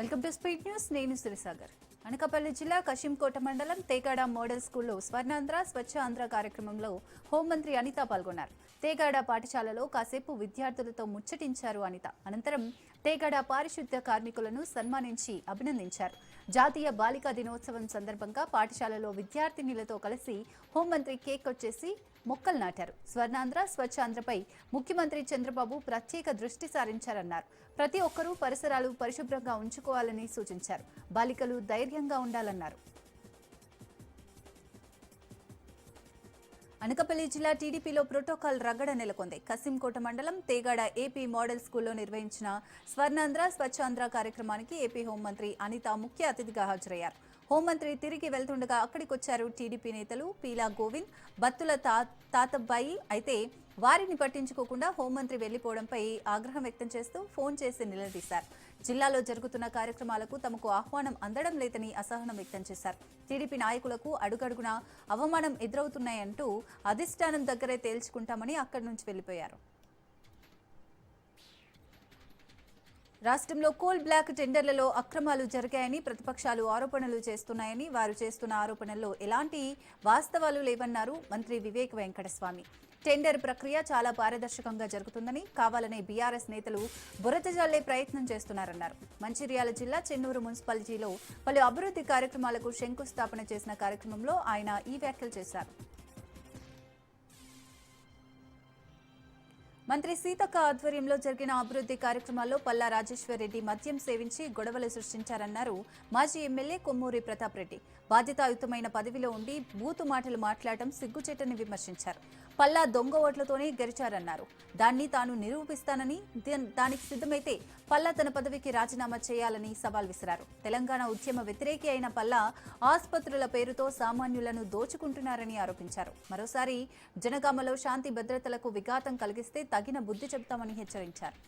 Welcome to speed news. నేను సిరిసాగర్. అనకాపల్లి జిల్లా కశింకోట మండలం తేగాడ మోడల్ స్కూల్లో స్వర్ణాంధ్ర స్వచ్ఛ ఆంధ్ర కార్యక్రమంలో హోంమంత్రి అనిత పాల్గొన్నారు. తేగాడ పాఠశాలలో కాసేపు విద్యార్థులతో ముచ్చటించారు అనిత. అనంతరం తేగాడ పారిశుద్ధ్య కార్మికులను సన్మానించి అభినందించారు. జాతీయ బాలికా దినోత్సవం సందర్భంగా పాఠశాలలో విద్యార్థినిలతో కలిసి హోంమంత్రి కేక్ వచ్చేసి మొక్కలు నాటారు. స్వర్ణాంధ్ర స్వచ్ఛాంధ్రపై ముఖ్యమంత్రి చంద్రబాబు ప్రత్యేక దృష్టి సారించారన్నారు. ప్రతి ఒక్కరూ పరిసరాలు పరిశుభ్రంగా ఉంచుకోవాలని సూచించారు. బాలికలు ధైర్యంగా ఉండాలన్నారు. అనకాపల్లి జిల్లా టీడీపీలో ప్రోటోకాల్ రగడ నెలకొంది. కసింకోట మండలం తేగాడ ఏపీ మోడల్ స్కూల్లో నిర్వహించిన స్వర్ణాంధ్ర స్వచ్ఛాంధ్ర కార్యక్రమానికి ఏపీ హోంమంత్రి అనిత ముఖ్య అతిథిగా హాజరయ్యారు. హోంమంత్రి తిరిగి వెళ్తుండగా అక్కడికి వచ్చారు టీడీపీ నేతలు పీలా గోవింద్ బత్తుల తా తాతబ్బాయి. అయితే వారిని పట్టించుకోకుండా హోంమంత్రి వెళ్ళిపోవడంపై ఆగ్రహం వ్యక్తం చేస్తూ ఫోన్ చేసి నిలదీశారు. జిల్లాలో జరుగుతున్న కార్యక్రమాలకు తమకు ఆహ్వానం అందడం లేదని అసహనం వ్యక్తం చేశారు. టీడీపీ నాయకులకు అడుగడుగునా అవమానం ఎదురవుతున్నాయంటూ అధిష్టానం దగ్గరే తేల్చుకుంటామని అక్కడి నుంచి వెళ్ళిపోయారు రాష్ట్రంలో కోల్ బ్లాక్ టెండర్లలో అక్రమాలు జరిగాయని ప్రతిపక్షాలు ఆరోపణలు చేస్తున్నాయని వారు చేస్తున్న ఆరోపణల్లో ఎలాంటి వాస్తవాలు లేవన్నారు మంత్రి వివేక్ వెంకటస్వామి. టెండర్ ప్రక్రియ చాలా పారదర్శకంగా జరుగుతుందని కావాలనే బీఆర్ఎస్ నేతలు బురద జల్లే ప్రయత్నం చేస్తున్నారన్నారు. మంచిర్యాల జిల్లా చెన్నూరు మున్సిపాలిటీలో పలు అభివృద్ధి కార్యక్రమాలకు శంకుస్థాపన చేసిన కార్యక్రమంలో ఆయన ఈ వ్యాఖ్యలు చేశారు. మంత్రి సీతక్క ఆధ్వర్యంలో జరిగిన అభివృద్ధి కార్యక్రమాల్లో పల్లా రాజేశ్వర్ రెడ్డి మద్యం సేవించి గొడవలు సృష్టించారన్నారు. మాజీ ఎమ్మెల్యే కొమ్మూరి ప్రతాప్ రెడ్డి బాధ్యతాయుతమైన పదవిలో ఉండి బూతు మాటలు మాట్లాడటం సిగ్గుచేటని విమర్శించారు. పల్లా దొంగ ఓట్లతోనే గెలిచారన్నారు. దాన్ని తాను నిరూపిస్తానని దానికి సిద్ధమైతే పల్లా తన పదవికి రాజీనామా చేయాలని సవాల్ విసిరారు. తెలంగాణ ఉద్యమ వ్యతిరేకి అయిన పల్లా ఆసుపత్రుల పేరుతో సామాన్యులను దోచుకుంటున్నారని ఆరోపించారు. మరోసారి జనగామలో శాంతి భద్రతలకు విఘాతం కలిగిస్తే తగిన బుద్ధి చెబుతామని హెచ్చరించారు.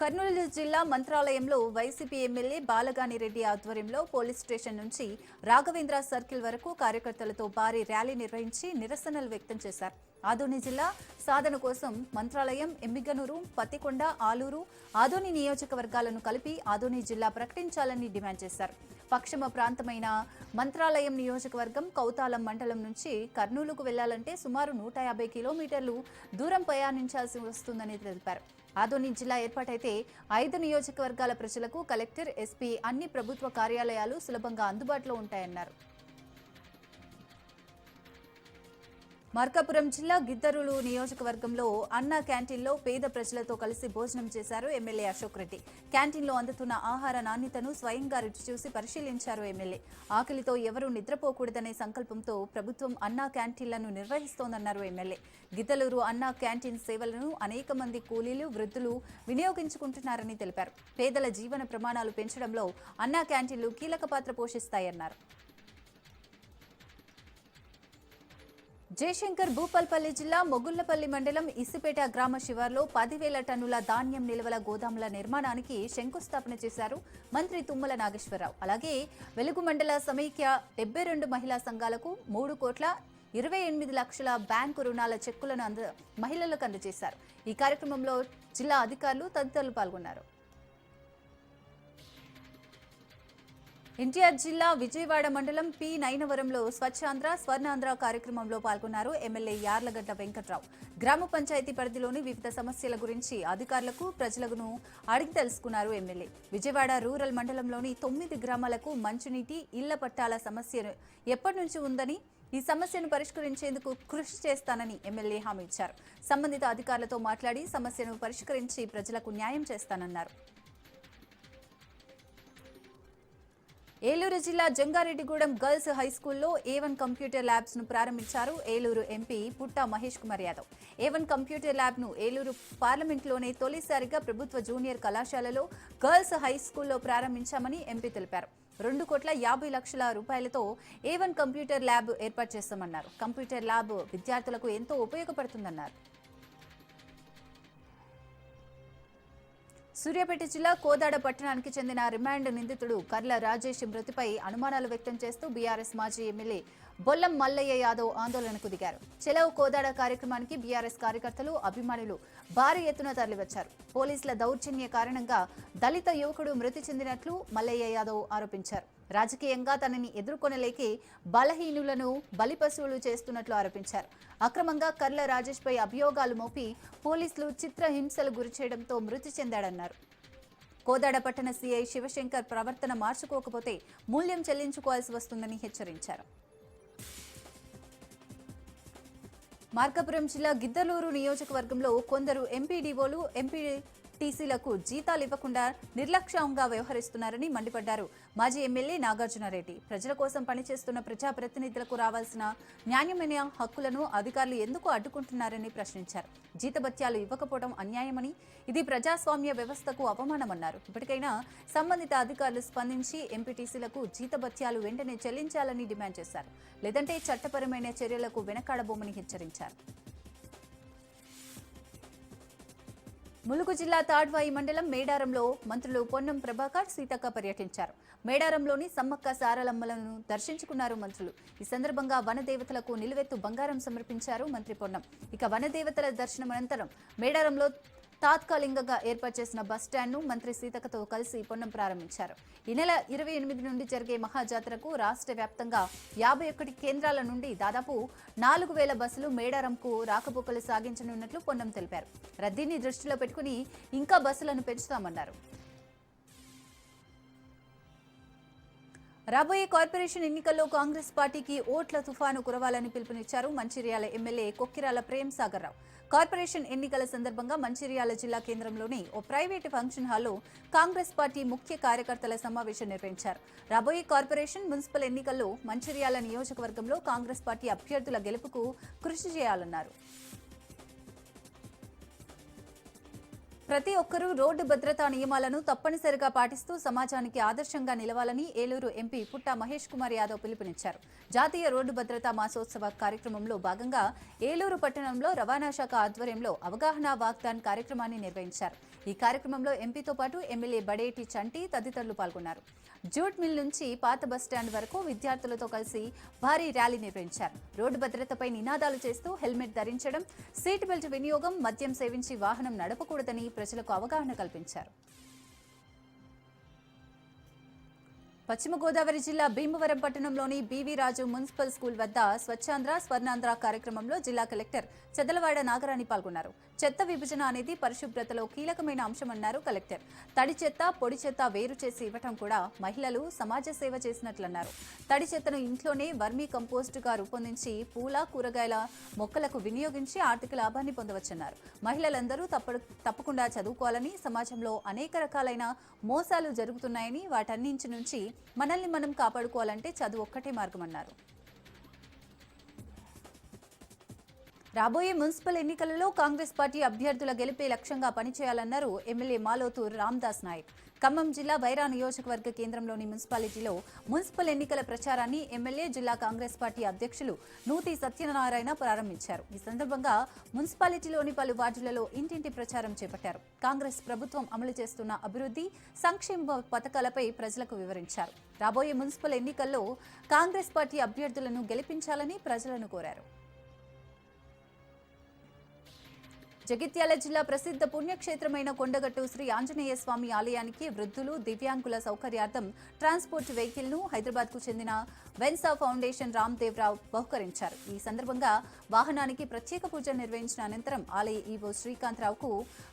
కర్నూలు జిల్లా మంత్రాలయంలో వైసీపీ ఎమ్మెల్యే బాలగాని రెడ్డి ఆధ్వర్యంలో పోలీస్ స్టేషన్ నుంచి రాఘవేంద్ర సర్కిల్ వరకు కార్యకర్తలతో భారీ ర్యాలీ నిర్వహించి నిరసనలు వ్యక్తం చేశారు. ఆదోని జిల్లా సాధన కోసం మంత్రాలయం ఎమ్మిగనూరు పత్తికొండ ఆలూరు ఆదోని నియోజకవర్గాలను కలిపి ఆదోని జిల్లా ప్రకటించాలని డిమాండ్ చేశారు. పశ్చిమ ప్రాంతమైన మంత్రాలయం నియోజకవర్గం కౌతాలం మండలం నుంచి కర్నూలుకు వెళ్ళాలంటే సుమారు నూట యాభై కిలోమీటర్లు దూరం ప్రయాణించాల్సి వస్తుందని తెలిపారు. ఆదోని జిల్లా ఏర్పాటైతే ఐదు నియోజకవర్గాల ప్రజలకు కలెక్టర్ ఎస్పీ అన్ని ప్రభుత్వ కార్యాలయాలు సులభంగా అందుబాటులో ఉంటాయన్నారు. మార్కాపురం జిల్లా గిద్దరులు నియోజకవర్గంలో అన్నా క్యాంటీన్లో పేద ప్రజలతో కలిసి భోజనం చేశారు ఎమ్మెల్యే అశోక్ రెడ్డి. క్యాంటీన్లో అందుతున్న ఆహార నాణ్యతను స్వయంగా రుచి చూసి పరిశీలించారు ఎమ్మెల్యే. ఆకలితో ఎవరూ నిద్రపోకూడదనే సంకల్పంతో ప్రభుత్వం అన్నా క్యాంటీన్లను నిర్వహిస్తోందన్నారు ఎమ్మెల్యే. గిద్దలూరు అన్నా క్యాంటీన్ సేవలను అనేక మంది కూలీలు వృద్ధులు వినియోగించుకుంటున్నారని తెలిపారు. పేదల జీవన ప్రమాణాలు పెంచడంలో అన్నా క్యాంటీన్లు కీలక పాత్ర పోషిస్తాయన్నారు. జయశంకర్ భూపాల్పల్లి జిల్లా మొగుళ్ళపల్లి మండలం ఇసిపేట గ్రామ శివార్లో పదివేల టన్నుల ధాన్యం నిల్వల గోదాముల నిర్మాణానికి శంకుస్థాపన చేశారు మంత్రి తుమ్మల నాగేశ్వరరావు. అలాగే వెలుగు మండల సమైక్య డెబ్బై రెండు మహిళా సంఘాలకు మూడు కోట్ల ఇరవై ఎనిమిది లక్షల బ్యాంకు రుణాల చెక్కులను అంద మహిళలకు అందజేశారు. ఈ కార్యక్రమంలో జిల్లా అధికారులు తదితరులు పాల్గొన్నారు. ఎన్టీఆర్ జిల్లా విజయవాడ మండలం పి నైనవరంలో స్వచ్ఛాంధ్ర స్వర్ణాంధ్ర కార్యక్రమంలో పాల్గొన్నారు ఎమ్మెల్యే యార్లగడ్డ వెంకట్రావు. గ్రామ పంచాయతీ పరిధిలోని వివిధ సమస్యల గురించి అధికారులకు ప్రజలను అడిగి తెలుసుకున్నారు ఎమ్మెల్యే. విజయవాడ రూరల్ మండలంలోని తొమ్మిది గ్రామాలకు మంచినీటి ఇళ్ళ పట్టాల సమస్య ఎప్పటి నుంచి ఉందని ఈ సమస్యను పరిష్కరించేందుకు కృషి చేస్తానని ఎమ్మెల్యే హామీ ఇచ్చారు. సంబంధిత అధికారులతో మాట్లాడి సమస్యను పరిష్కరించి ప్రజలకు న్యాయం చేస్తానన్నారు. ఏలూరు జిల్లా జంగారెడ్డిగూడెం గర్ల్స్ హై స్కూల్లో ఏవన్ కంప్యూటర్ ల్యాబ్స్ను ప్రారంభించారు Eluru MP Putta Mahesh Kumar Yadav. A one computer ల్యాబ్ను Eluru పార్లమెంట్లోనే తొలిసారిగా ప్రభుత్వ జూనియర్ కళాశాలలో గర్ల్స్ హై స్కూల్లో ప్రారంభించామని ఎంపీ తెలిపారు. రెండు కోట్ల యాభై లక్షల రూపాయలతో ఏవన్ కంప్యూటర్ ల్యాబ్ ఏర్పాటు చేస్తామన్నారు. కంప్యూటర్ ల్యాబ్ విద్యార్థులకు ఎంతో ఉపయోగపడుతుందన్నారు. సూర్యాపేట జిల్లా కోదాడ పట్టణానికి చెందిన రిమాండ్ నిందితుడు కర్ల రాజేష్ మృతిపై అనుమానాలు వ్యక్తం చేస్తూ బీఆర్ఎస్ మాజీ ఎమ్మెల్యే బొల్లం మల్లయ్య యాదవ్ ఆందోళనకు దిగారు. చెలవు కోదాడ కార్యక్రమానికి బీఆర్ఎస్ కార్యకర్తలు అభిమానులు భారీ ఎత్తున తరలివచ్చారు. పోలీసుల దౌర్జన్య కారణంగా దళిత యువకుడు మృతి చెందినట్లు మల్లయ్య యాదవ్ ఆరోపించారు. రాజకీయంగా తనని ఎదుర్కొనలేకే బలహీనులను బలిపశువులు చేస్తున్నట్లు ఆరోపించారు. అక్రమంగా కర్ల రాజేష్ పై అభియోగాలు మోపి పోలీసులు చిత్రహింసలు గురి చేయడంతో మృతి చెందాడన్నారు. కోదాడ పట్టణ సీఐ శివశంకర్ ప్రవర్తన మార్చుకోకపోతే మూల్యం చెల్లించుకోవాల్సి వస్తుందని హెచ్చరించారు. మార్కాపురం జిల్లా గిద్దలూరు నియోజకవర్గంలో కొందరు ఎంపీడీఓలు ఎంపీ టీసీలకు జీతాలు ఇవ్వకుండా నిర్లక్ష్యంగా వ్యవహరిస్తున్నారని మండిపడ్డారు. మాజీ ఎమ్మెల్యే నాగార్జునరెడ్డి. ప్రజల కోసం పనిచేస్తున్న ప్రజాప్రతినిధులకు రావాల్సిన న్యాయమైన హక్కులను అధికారులు ఎందుకు అడ్డుకుంటున్నారని ప్రశ్నించారు. జీతభత్యాలు ఇవ్వకపోవడం అన్యాయమని ఇది ప్రజాస్వామ్య వ్యవస్థకు అవమానమన్నారు. ఇప్పటికైనా సంబంధిత అధికారులు స్పందించి ఎంపీటీసీలకు జీతభత్యాలు వెంటనే చెల్లించాలని డిమాండ్ చేశారు. లేదంటే చట్టపరమైన చర్యలకు వెనకాడబోమని హెచ్చరించారు. ములుగు జిల్లా తాడ్వాయి మండలం మేడారంలో మంత్రులు పొన్నం ప్రభాకర్ సీతక్క పర్యటించారు. మేడారంలోని సమ్మక్క సారలమ్మలను దర్శించుకున్నారు మంత్రులు. ఈ సందర్భంగా వనదేవతలకు నిలువెత్తు బంగారం సమర్పించారు మంత్రి పొన్నం. ఇక వనదేవతల దర్శనం అనంతరం మేడారంలో తాత్కాలికంగా ఏర్పాటు చేసిన బస్టాండ్ను మంత్రి సీతకతో కలిసి పొన్నం ప్రారంభించారు. ఈ నెల ఇరవై ఎనిమిది నుండి జరిగే మహాజాతరకు రాష్ట్ర వ్యాప్తంగా యాభై ఒకటి కేంద్రాల నుండి దాదాపు నాలుగు వేల బస్సులు మేడారంకు రాకపోకలు సాగించనున్నట్లు పొన్నం తెలిపారు. రద్దీని దృష్టిలో పెట్టుకుని ఇంకా బస్సులను పెంచుతామన్నారు. రాబోయే కార్పొరేషన్ ఎన్నికల్లో కాంగ్రెస్ పార్టీకి ఓట్ల తుఫాను కురవాలని పిలుపునిచ్చారు మంచిర్యాల ఎమ్మెల్యే కొక్కిరాల ప్రేమ్ సాగర్ రావు కార్పొరేషన్ ఎన్నికల సందర్భంగా మంచిర్యాల జిల్లా కేంద్రంలోని ఓ ప్రైవేటు ఫంక్షన్ హాల్లో కాంగ్రెస్ పార్టీ ముఖ్య కార్యకర్తల సమావేశం నిర్వహించారు. రాబోయే కార్పొరేషన్ మున్సిపల్ ఎన్నికల్లో మంచిర్యాల నియోజకవర్గంలో కాంగ్రెస్ పార్టీ అభ్యర్థుల గెలుపుకు కృషి చేయాలన్నారు. ప్రతి ఒక్కరూ రోడ్డు భద్రతా నియమాలను తప్పనిసరిగా పాటిస్తూ సమాజానికి ఆదర్శంగా నిలవాలని ఏలూరు ఎంపీ పుట్టా మహేష్ కుమార్ యాదవ్ పిలుపునిచ్చారు. జాతీయ రోడ్డు భద్రతా మాసోత్సవ కార్యక్రమంలో భాగంగా ఏలూరు పట్టణంలో రవాణా శాఖ ఆధ్వర్యంలో అవగాహన వాగ్దాన్ కార్యక్రమాన్ని నిర్వహించారు. ఈ కార్యక్రమంలో ఎంపీతో పాటు ఎమ్మెల్యే బడేటి చంటి తదితరులు పాల్గొన్నారు. జూట్ మిల్ నుంచి పాత బస్టాండ్ వరకు విద్యార్థులతో కలిసి భారీ ర్యాలీ నిర్వహించారు. రోడ్డు భద్రతపై నినాదాలు చేస్తూ హెల్మెట్ ధరించడం సీట్ బెల్ట్ వినియోగం మద్యం సేవించి వాహనం నడపకూడదని ప్రజలకు అవగాహన కల్పించారు. పశ్చిమ గోదావరి జిల్లా భీమవరం పట్టణంలోని బీవీ రాజు మున్సిపల్ స్కూల్ వద్ద స్వచ్ఛాంధ్ర స్వర్ణాంధ్ర కార్యక్రమంలో జిల్లా కలెక్టర్ చెదలవాడ నాగరాణి పాల్గొన్నారు. చెత్త విభజన అనేది పరిశుభ్రతలో కీలకమైన అంశమన్నారు కలెక్టర్. తడి చెత్త పొడి చెత్త వేరు చేసి ఇవ్వటం కూడా మహిళలు సమాజ సేవ చేసినట్లన్నారు. తడి చెత్తను ఇంట్లోనే వర్మీ కంపోస్టుగా రూపొందించి పూల కూరగాయల మొక్కలకు వినియోగించి ఆర్థిక లాభాన్ని పొందవచ్చన్నారు. మహిళలందరూ తప్పడు తప్పకుండా చదువుకోవాలని సమాజంలో అనేక రకాలైన మోసాలు జరుగుతున్నాయని వాటన్నింటి నుంచి మనల్ని మనం కాపాడుకోవాలంటే చదువు ఒక్కటే మార్గమన్నారు. రాబోయే మున్సిపల్ ఎన్నికలలో కాంగ్రెస్ పార్టీ అభ్యర్థుల గెలిపే లక్ష్యంగా పనిచేయాలన్నారు ఎమ్మెల్యే మాలోతూర్ రామ్దాస్ నాయక్. ఖమ్మం జిల్లా బైరా నియోజకవర్గ కేంద్రంలోని మున్సిపాలిటీలో మున్సిపల్ ఎన్నికల ప్రచారాన్ని ఎమ్మెల్యే జిల్లా కాంగ్రెస్ పార్టీ అధ్యక్షులు నూతి సత్యనారాయణ ప్రారంభించారు. ఈ సందర్భంగా మున్సిపాలిటీలోని పలు వార్డులలో ఇంటింటి ప్రచారం చేపట్టారు. కాంగ్రెస్ ప్రభుత్వం అమలు చేస్తున్న అభివృద్ధి సంక్షేమ పథకాలపై ప్రజలకు వివరించారు. రాబోయే మున్సిపల్ ఎన్నికల్లో కాంగ్రెస్ పార్టీ అభ్యర్థులను గెలిపించాలని ప్రజలను కోరారు. జగిత్యాల జిల్లా ప్రసిద్ధ పుణ్యక్షేత్రమైన కొండగట్టు శ్రీ ఆంజనేయ స్వామి ఆలయానికి వృద్ధులు దివ్యాంగుల సౌకర్యార్థం ట్రాన్స్పోర్ట్ వెహికల్ను హైదరాబాద్కు చెందిన వెన్సా ఫౌండేషన్ రామ్దేవ్రావు బహుకరించారు. ఈ సందర్భంగా వాహనానికి ప్రత్యేక పూజ నిర్వహించిన అనంతరం ఆలయ ఈవో శ్రీకాంతరావుకు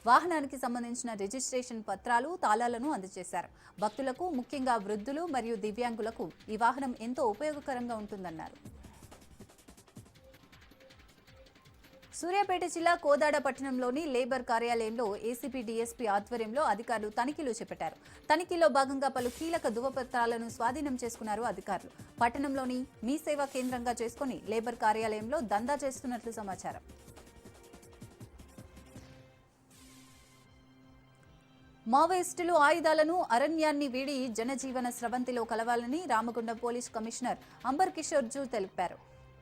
వాహనానికి సంబంధించిన రిజిస్ట్రేషన్ పత్రాలు తాళాలను అందజేశారు. భక్తులకు ముఖ్యంగా వృద్ధులు మరియు దివ్యాంగులకు ఈ వాహనం ఎంతో ఉపయోగకరంగా ఉంటుందన్నారు. సూర్యాపేట జిల్లా కోదాడ పట్టణంలోని లేబర్ కార్యాలయంలో ఏసీపీ డీఎస్పీ ఆధ్వర్యంలో అధికారులు తనిఖీలు చేపట్టారు. తనిఖీలో భాగంగా పలు కీలక ధృవపత్రాలను స్వాధీనం చేసుకున్నారు అధికారులు. పట్టణంలోని మీ సేవా కేంద్రంగా చేసుకుని లేబర్ కార్యాలయంలో దందా చేస్తున్నట్లు సమాచారం. మావోయిస్టులు ఆయుధాలను అరణ్యాన్ని వీడి జనజీవన స్రవంతిలో కలవాలని Ramagundam police commissioner amber Kishore Jha తెలిపారు.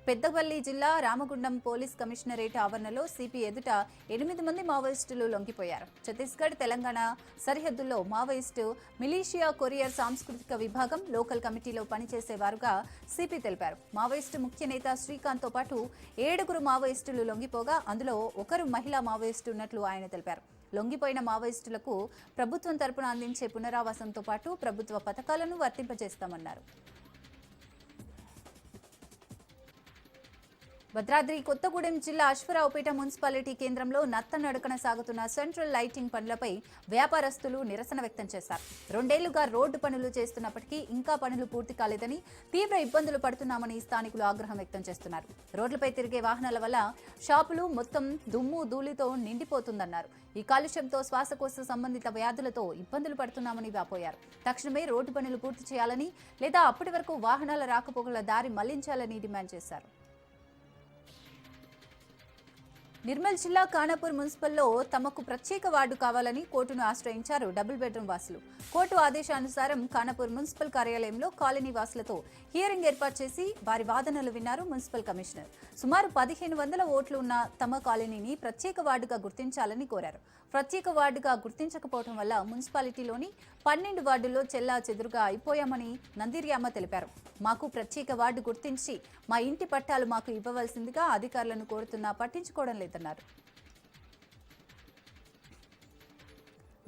పెద్దపల్లి జిల్లా రామగుండం పోలీస్ కమిషనరేట్ ఆవరణలో సిపి ఎదుట ఎనిమిది మంది మావోయిస్టులు లొంగిపోయారు. ఛత్తీస్గఢ్ తెలంగాణ సరిహద్దుల్లో మావోయిస్టు మిలీషియా కొరియర్ సాంస్కృతిక విభాగం లోకల్ కమిటీలో పనిచేసేవారుగా సిపి తెలిపారు. మావోయిస్టు ముఖ్య నేత శ్రీకాంత్తో పాటు ఏడుగురు మావోయిస్టులు లొంగిపోగా అందులో ఒకరు మహిళా మావోయిస్టు ఉన్నట్లు ఆయన తెలిపారు. లొంగిపోయిన మావోయిస్టులకు ప్రభుత్వం తరపున అందించే పునరావాసంతో పాటు ప్రభుత్వ పథకాలను వర్తింపజేస్తామన్నారు. భద్రాద్రి కొత్తగూడెం జిల్లా అశ్వరావుపేట మున్సిపాలిటీ కేంద్రంలో నత్త నడకన సాగుతున్న సెంట్రల్ లైటింగ్ పనులపై వ్యాపారస్తులు నిరసన వ్యక్తం చేశారు. రెండేళ్ళుగా రోడ్డు పనులు చేస్తున్నప్పటికీ ఇంకా పనులు పూర్తి కాలేదని తీవ్ర ఇబ్బందులు పడుతున్నామని స్థానికులు ఆగ్రహం వ్యక్తం చేస్తున్నారు. రోడ్లపై తిరిగే వాహనాల వల్ల షాపులు మొత్తం దుమ్ము ధూళితో నిండిపోతుందన్నారు. ఈ కాలుష్యంతో శ్వాసకోశ సంబంధిత వ్యాధులతో ఇబ్బందులు పడుతున్నామని వాపోయారు. తక్షణమే రోడ్డు పనులు పూర్తి చేయాలని లేదా అప్పటి వరకు వాహనాల రాకపోకల దారి మళ్ళించాలని డిమాండ్ చేశారు. నిర్మల్ జిల్లా ఖానాపూర్ మున్సిపల్లో తమకు ప్రత్యేక వార్డు కావాలని కోర్టును ఆశ్రయించారు డబుల్ బెడ్రూమ్ వాసులు. కోర్టు ఆదేశానుసారం ఖానాపూర్ మున్సిపల్ కార్యాలయంలో కాలనీ వాసులతో హియరింగ్ ఏర్పాటు చేసి వారి వాదనలు విన్నారు మున్సిపల్ కమిషనర్. సుమారు పదిహేను వందల ఓట్లు ఉన్న తమ కాలనీని ప్రత్యేక వార్డుగా గుర్తించాలని కోరారు. ప్రత్యేక వార్డుగా గుర్తించకపోవడం వల్ల మున్సిపాలిటీలోని పన్నెండు వార్డుల్లో చెల్లా చెదురుగా అయిపోయామని నందిర్యామ తెలిపారు. మాకు ప్రత్యేక వార్డు గుర్తించి మా ఇంటి పట్టాలు మాకు ఇవ్వవలసిందిగా అధికారులను కోరుతున్నా పట్టించుకోవడం లేదన్నారు.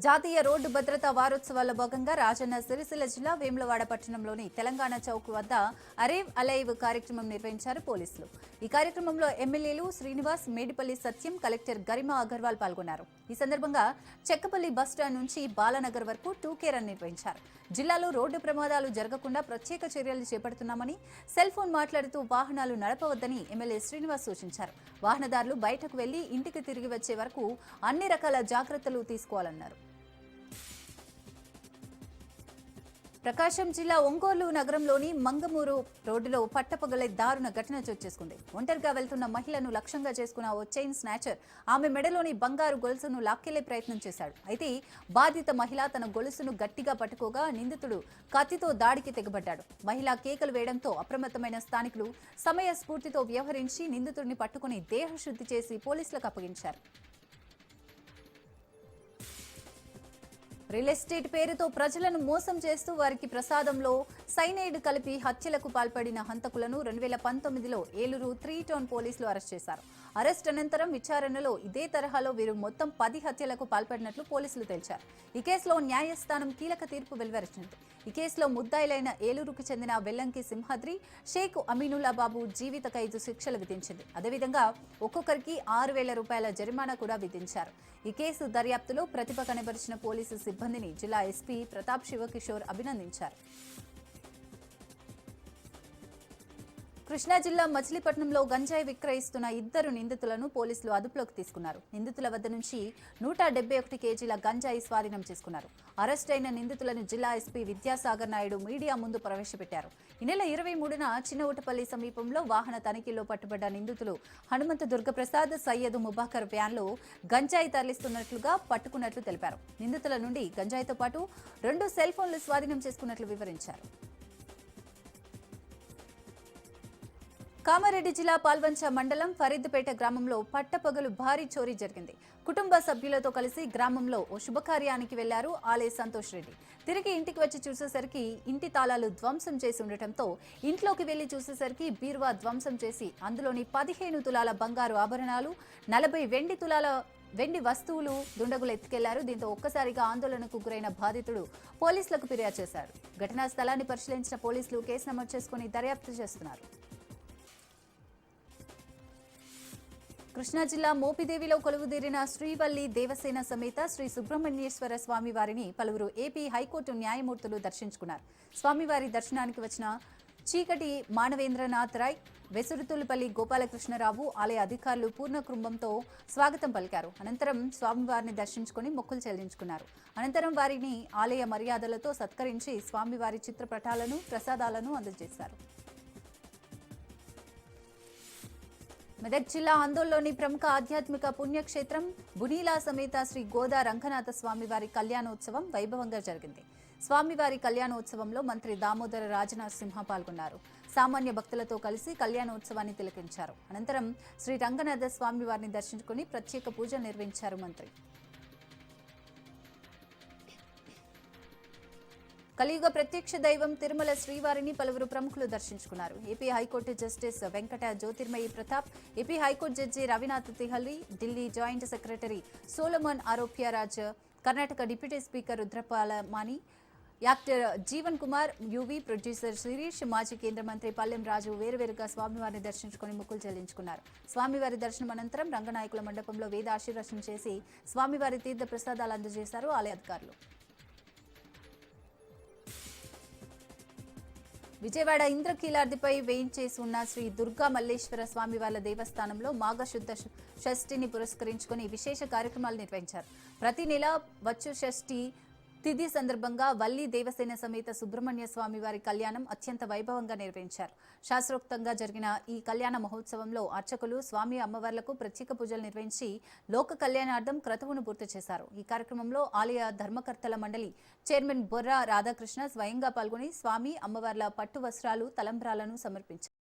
జాతీయ రోడ్డు భద్రతా వారోత్సవాల భాగంగా రాజన్న సిరిసిల్ల జిల్లా వేములవాడ పట్టణంలోని తెలంగాణ చౌక్ వద్ద అరేవ్ అలైవ్ కార్యక్రమం నిర్వహించారు పోలీసులు. ఈ కార్యక్రమంలో ఎమ్మెల్యేలు శ్రీనివాస్ మేడిపల్లి సత్యం కలెక్టర్ గరిమా అగర్వాల్ పాల్గొన్నారు. ఈ సందర్భంగా చెక్కపల్లి బస్టాండ్ నుంచి బాలానగర్ వరకు టూ కేర్ రన్ నిర్వహించారు. జిల్లాలో రోడ్డు ప్రమాదాలు జరగకుండా ప్రత్యేక చర్యలు చేపడుతున్నామని సెల్ ఫోన్ మాట్లాడుతూ వాహనాలు నడపవద్దని ఎమ్మెల్యే శ్రీనివాస్ సూచించారు. వాహనదారులు బయటకు వెళ్ళి ఇంటికి తిరిగి వచ్చే వరకు అన్ని రకాల జాగ్రత్తలు తీసుకోవాలన్నారు. ప్రకాశం జిల్లా ఒంగోలు నగరంలోని మంగమూరు రోడ్డులో పట్టపగలే దారుణ ఘటన చోటు చేసుకుంది. ఒంటరిగా వెళ్తున్న మహిళను లక్ష్యంగా చేసుకున్న ఓ చైన్ స్నాచర్ ఆమె మెడలోని బంగారు గొలుసును లాక్కెళ్ళే ప్రయత్నం చేశాడు. అయితే బాధిత మహిళ తన గొలుసును గట్టిగా పట్టుకోగా నిందితుడు కత్తితో దాడికి తెగబడ్డాడు. మహిళ కేకలు వేయడంతో అప్రమత్తమైన స్థానికులు సమయ స్ఫూర్తితో వ్యవహరించి నిందితుడిని పట్టుకుని దేహశుద్ధి చేసి పోలీసులకు అప్పగించారు. రియల్ ఎస్టేట్ పేరుతో ప్రజలను మోసం చేస్తూ వారికి ప్రసాదంలో సైనైడ్ కలిపి హత్యలకు పాల్పడిన హంతకులను రెండు వేల పంతొమ్మిదిలో ఏలూరు త్రీ టౌన్ పోలీసులు అరెస్ట్ చేశారు. అరెస్ట్ అనంతరం విచారణలో ఇదే తరహాలో వీరు మొత్తం పది హత్యలకు పాల్పడినట్లు పోలీసులు తేల్చారు. ఈ కేసులో న్యాయస్థానం కీలక తీర్పు వెలువరించింది. ఈ కేసులో ముద్దాయిలైన ఏలూరుకు చెందిన వెల్లంకి సింహాద్రి షేక్ అమీనుల్లా బాబు జీవిత ఖైదు శిక్షలు విధించింది. అదేవిధంగా ఒక్కొక్కరికి ఆరు వేల రూపాయల జరిమానా కూడా విధించారు. ఈ కేసు దర్యాప్తులో ప్రతిభ కనబరిచిన పోలీసు సిబ్బందిని జిల్లా ఎస్పీ ప్రతాప్ శివకిషోర్ అభినందించారు. కృష్ణా జిల్లా మచిలీపట్నంలో గంజాయి విక్రయిస్తున్న ఇద్దరు నిందితులను పోలీసులు అదుపులోకి తీసుకున్నారు. నిందితుల వద్ద నుంచి నూట డెబ్బై ఒకటి కేజీల గంజాయి స్వాధీనం చేసుకున్నారు. అరెస్ట్ అయిన నిందితులను జిల్లా ఎస్పీ విద్యాసాగర్ నాయుడు మీడియా ముందు ప్రవేశపెట్టారు. ఈ నెల ఇరవై మూడున చిన్నవుటపల్లి సమీపంలో వాహన తనిఖీలో పట్టుబడ్డ నిందితులు హనుమంత దుర్గప్రసాద్ సయ్యద్ ముబాకర్ వ్యాన్లో గంజాయి తరలిస్తున్నట్లుగా పట్టుకున్నట్లు తెలిపారు. నిందితుల నుండి గంజాయితో పాటు రెండు సెల్ ఫోన్లు స్వాధీనం చేసుకున్నట్లు వివరించారు. కామారెడ్డి జిల్లా పాల్వంచ మండలం ఫరీద్పేట గ్రామంలో పట్టపగలు భారీ చోరీ జరిగింది. కుటుంబ సభ్యులతో కలిసి గ్రామంలో ఓ శుభకార్యానికి వెళ్ళారు ఆలయ సంతోష్ రెడ్డి. తిరిగి ఇంటికి వచ్చి చూసేసరికి ఇంటి తాళాలు ధ్వంసం చేసి ఉండటంతో ఇంట్లోకి వెళ్ళి చూసేసరికి బీరువా ధ్వంసం చేసి అందులోని పదిహేను తులాల బంగారు ఆభరణాలు నలభై వెండి తులాల వెండి వస్తువులు దుండగులు ఎత్తుకెళ్ళారు. దీంతో ఒక్కసారిగా ఆందోళనకు గురైన బాధితుడు పోలీసులకు ఫిర్యాదు చేశారు. ఘటనా స్థలాన్ని పరిశీలించిన పోలీసులు కేసు నమోదు చేసుకుని దర్యాప్తు చేస్తున్నారు. కృష్ణా జిల్లా మోపిదేవిలో కొలువుదీరిన శ్రీవల్లి దేవసేన సమేత శ్రీ సుబ్రహ్మణ్యేశ్వర స్వామి వారిని పలువురు ఏపీ హైకోర్టు న్యాయమూర్తులు దర్శించుకున్నారు. స్వామివారి దర్శనానికి వచ్చిన చీకటి మానవేంద్రనాథ్ రాయ్ వెసురుతులపల్లి గోపాలకృష్ణరావు ఆలయ అధికారులు పూర్ణ కుటుంబంతో స్వాగతం పలికారు. అనంతరం స్వామివారిని దర్శించుకుని మొక్కులు చెల్లించుకున్నారు. అనంతరం వారిని ఆలయ మర్యాదలతో సత్కరించి స్వామివారి చిత్రపటాలను ప్రసాదాలను అందజేశారు. మెదక్ జిల్లా ఆందోళనలోని ప్రముఖ ఆధ్యాత్మిక పుణ్యక్షేత్రం బునీలా సమేత శ్రీ గోదా రంగనాథ స్వామివారి కళ్యాణోత్సవం వైభవంగా జరిగింది. స్వామివారి కళ్యాణోత్సవంలో మంత్రి దామోదర రాజనరసింహ పాల్గొన్నారు. సామాన్య భక్తులతో కలిసి కళ్యాణోత్సవాన్ని తిలకించారు. అనంతరం శ్రీ రంగనాథ స్వామివారిని దర్శించుకుని ప్రత్యేక పూజ నిర్వహించారు మంత్రి. కలియుగ ప్రత్యక్ష దైవం తిరుమల శ్రీవారిని పలువురు ప్రముఖులు దర్శించుకున్నారు. AP High Court justice Venkata Jyothirmai Pratap AP High Court judge Ravinath Tilhari Delhi joint secretary Solomon Arokiaraj Karnataka deputy speaker Rudrappa Mani actor Jeevan Kumar UV producer Sirish మాజీ కేంద్ర మంత్రి పల్లెం రాజు వేరువేరుగా స్వామివారిని దర్శించుకుని మొక్కులు చెల్లించుకున్నారు. స్వామివారి దర్శనం అనంతరం రంగనాయకుల మండపంలో వేద ఆశీర్వచనం చేసి స్వామివారి తీర్థ ప్రసాదాలు అందజేశారు ఆలయ అధికారులు. విజయవాడ ఇంద్రకీలాద్రిపై వేయించేసి ఉన్న శ్రీ దుర్గా మల్లేశ్వర స్వామి వాళ్ళ దేవస్థానంలో మాఘశుద్ధ షష్ఠిని పురస్కరించుకొని విశేష కార్యక్రమాలు నిర్వహించారు. ప్రతి నెల వచ్చు షష్ఠి తిథి సందర్భంగా వల్లి దేవసేన సమేత సుబ్రహ్మణ్య స్వామి వారి కళ్యాణం అత్యంత వైభవంగా నిర్వహించారు. శాస్త్రోక్తంగా జరిగిన ఈ కళ్యాణ మహోత్సవంలో అర్చకులు స్వామి అమ్మవార్లకు ప్రత్యేక పూజలు నిర్వహించి లోక కళ్యాణార్థం క్రతువును పూర్తి చేశారు. ఈ కార్యక్రమంలో ఆలయ ధర్మకర్తల మండలి చైర్మన్ బొర్రా రాధాకృష్ణ స్వయంగా పాల్గొని స్వామి అమ్మవార్ల పట్టు వస్త్రాలు తలంబ్రాలను సమర్పించారు.